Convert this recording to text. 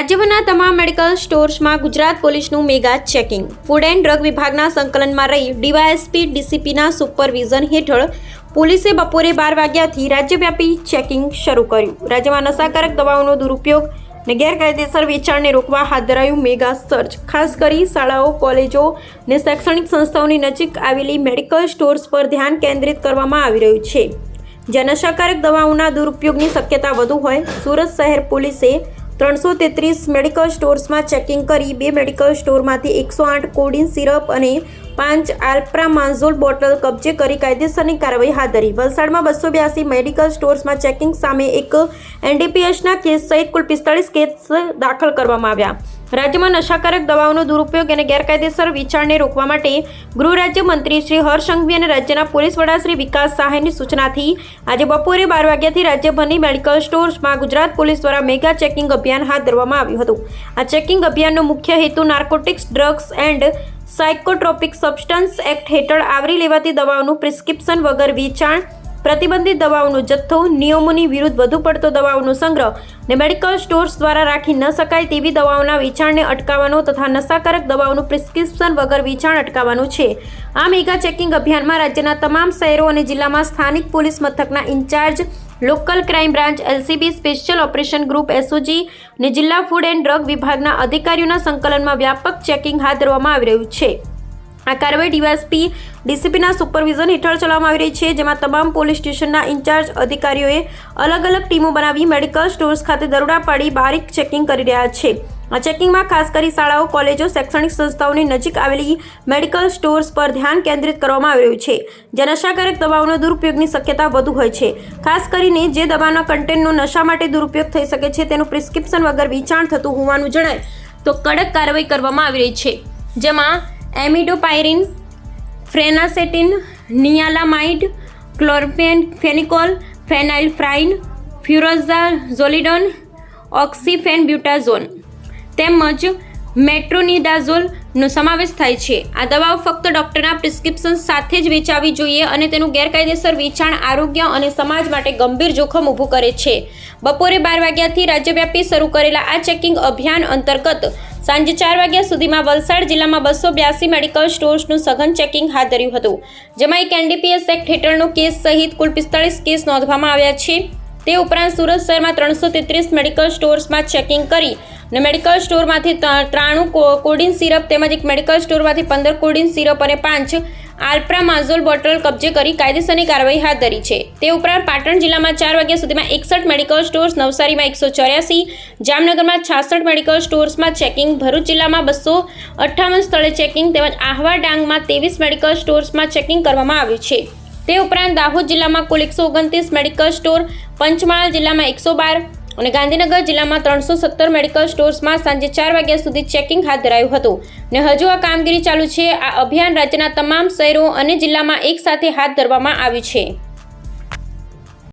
રાજ્યભરના તમામ મેડિકલ સ્ટોર્સમાં ગુજરાત પોલીસનું mega checking. Food and drug વિભાગના સંકલનમાં રહી ડીવાયએસપી ડીસીપીના સુપરવિઝન હેઠળ પોલીસે બપોરે બાર વાગ્યાથી રાજ્યવ્યાપી ચેકિંગ શરૂ કર્યું. રાજ્યમાં નશાકારક દવાઓનો દુરુપયોગ ને ગેરકાયદેસર વેચાણને રોકવા હાથ ધરાયું મેગા સર્ચ. ખાસ કરી શાળાઓ, કોલેજો અને શૈક્ષણિક સંસ્થાઓની નજીક આવેલી મેડિકલ સ્ટોર્સ પર ધ્યાન કેન્દ્રિત કરવામાં આવી રહ્યું છે. જ્યાં નશાકારક દવાઓના દુરુપયોગની શક્યતા વધુ હોય, સુરત શહેર પોલીસે ત્રણસો તેત્રીસ મેડિકલ સ્ટોર્સમાં ચેકિંગ કરી, બે મેડિકલ સ્ટોરમાંથી એકસો આઠ કોડિન સિરપ અને પાંચ આલ્પ્રામાઝોલ બોટલ કબજે કરી કાયદેસરની કાર્યવાહી હાથ ધરી. વલસાડમાં બસો બ્યાસી મેડિકલ સ્ટોર્સમાં ચેકિંગ સામે એક એનડીપીએસના કેસ સહિત કુલ પિસ્તાળીસ કેસ દાખલ કરવામાં આવ્યા. રાજ્યમાં નશાકારક દવાઓનો દુરુપયોગ અને ગેરકાયદેસર વિચારને રોકવા માટે ગૃહ રાજ્ય મંત્રી શ્રી હર્ષ સંઘવી અને રાજ્યના પોલીસ વડા શ્રી વિકાસ સહાયની સૂચનાથી આજે બપોરે બાર વાગ્યાથી રાજ્યભરની મેડિકલ સ્ટોર્સમાં ગુજરાત પોલીસ દ્વારા મેગા ચેકિંગ અભિયાન હાથ ધરવામાં આવ્યું હતું. આ ચેકિંગ અભિયાનનો મુખ્ય હેતુ narcotics, drugs and psychotropic substances act હેઠળ આવરી લેવાતી દવાઓનું પ્રિસ્ક્રિપ્શન વગર વેચાણ પ્રતિબંધિત દવાઓનો જથ્થો, નિયમોની વિરુદ્ધ વધુ પડતો દવાઓનો સંગ્રહ ને મેડિકલ સ્ટોર્સ દ્વારા રાખી ન શકાય તેવી દવાઓના વેચાણને અટકાવવાનો તથા નશાકારક દવાઓનું પ્રિસ્ક્રિપ્શન વગર વેચાણ અટકાવવાનું છે. આ મેગા ચેકિંગ અભિયાનમાં રાજ્યના તમામ શહેરો અને જિલ્લામાં સ્થાનિક પોલીસ મથકના incharge local crime branch LCB special operation group SOG ને જિલ્લા ફૂડ એન્ડ ડ્રગ વિભાગના અધિકારીઓના સંકલનમાં વ્યાપક ચેકિંગ હાથ ધરવામાં આવી રહ્યું છે. આ કાર્યવાહી ડીવાયએસપી, ડીસીપીના સુપરવિઝન હેઠળ ચલાવવામાં આવી રહી છે, જેમાં તમામ પોલીસ સ્ટેશનના ઇન્ચાર્જ અધિકારીઓએ અલગ અલગ ટીમો બનાવી મેડિકલ સ્ટોર્સ ખાતે દરોડા પાડી બારીક ચેકિંગ કરી રહ્યા છે. આ ચેકિંગમાં ખાસ કરી શાળાઓ, કોલેજો, શૈક્ષણિક સંસ્થાઓની નજીક આવેલી મેડિકલ સ્ટોર્સ પર ધ્યાન કેન્દ્રિત કરવામાં આવી રહ્યું છે, જ્યાં નશાકારક દવાઓનો દુરુપયોગની શક્યતા વધુ હોય છે. ખાસ કરીને જે દવાના કન્ટેન્ટનો નશા માટે દુરુપયોગ થઈ શકે છે, તેનું પ્રિસ્ક્રિપ્શન વગર વેચાણ થતું હોવાનું જણાય તો કડક કાર્યવાહી કરવામાં આવી રહી છે, જેમાં એમિડોપાયરિન ફ્રેનાસેટિન, નિયાલામાઇડ ક્લોરપેન ફેનિકોલ, ફેનાઇલફ્રાઇન, ફ્યુરોઝાઝોલિડોન ઓક્સીફેન બ્યુટાઝોન તેમજ મેટ્રોનિડાઝોલનો સમાવેશ થાય છે. આ દવાઓ ફક્ત ડૉક્ટરના પ્રિસ્ક્રિપ્શન સાથે જ વેચાવી જોઈએ અને તેનું ગેરકાયદેસર વેચાણ આરોગ્ય અને સમાજ માટે ગંભીર જોખમ ઊભું કરે છે. બપોરે બાર વાગ્યાથી રાજ્યવ્યાપી શરૂ કરેલા આ ચેકિંગ અભિયાન અંતર્ગત સાંજે ચાર વાગ્યા સુધીમાં વલસાડ જિલ્લામાં બસો બ્યાસી મેડિકલ સ્ટોર્સનું સઘન ચેકિંગ હાથ ધર્યું હતું, જેમાં એક એનડીપીએસ એક્ટ હેઠળનો કેસ સહિત કુલ પિસ્તાળીસ કેસ નોંધવામાં આવ્યા છે. તે ઉપરાંત સુરત શહેરમાં ત્રણસો તેત્રીસ મેડિકલ સ્ટોર્સમાં ચેકિંગ કરી અને મેડિકલ સ્ટોરમાંથી ત્રાણું કોડિન સિરપ તેમજ એક મેડિકલ સ્ટોરમાંથી પંદર કોડિન સિરપ અને પાંચ આલ્પ્રામાઝોલ બોટલ કબજે કરી કાયદેસરની કાર્યવાહી હાથ ધરી છે. તે ઉપરાંત પાટણ જિલ્લામાં ચાર વાગ્યા સુધીમાં એકસઠ મેડિકલ સ્ટોર્સ, નવસારીમાં એકસો ચોર્યાસી, જામનગરમાં છાસઠ મેડિકલ સ્ટોર્સમાં ચેકિંગ, ભરૂચ જિલ્લામાં બસો અઠ્ઠાવન સ્થળે ચેકિંગ તેમજ આહવા ડાંગમાં ત્રેવીસ મેડિકલ સ્ટોર્સમાં ચેકિંગ કરવામાં આવ્યું છે. તે ઉપરાંત દાહોદ જિલ્લામાં કુલ એકસો ઓગણત્રીસ મેડિકલ સ્ટોર, પંચમહાલ જિલ્લામાં એકસો બાર અને ગાંધીનગર જિલ્લામાં ત્રણસો સત્તર મેડિકલ સ્ટોર્સમાં સાંજે ચાર વાગ્યા સુધી ચેકિંગ હાથ ધરાયું હતું. ને હજુ આ કામગીરી ચાલુ છે. આ અભિયાન રાજ્યના તમામ શહેરો અને જિલ્લામાં એકસાથે હાથ ધરવામાં આવ્યું છે.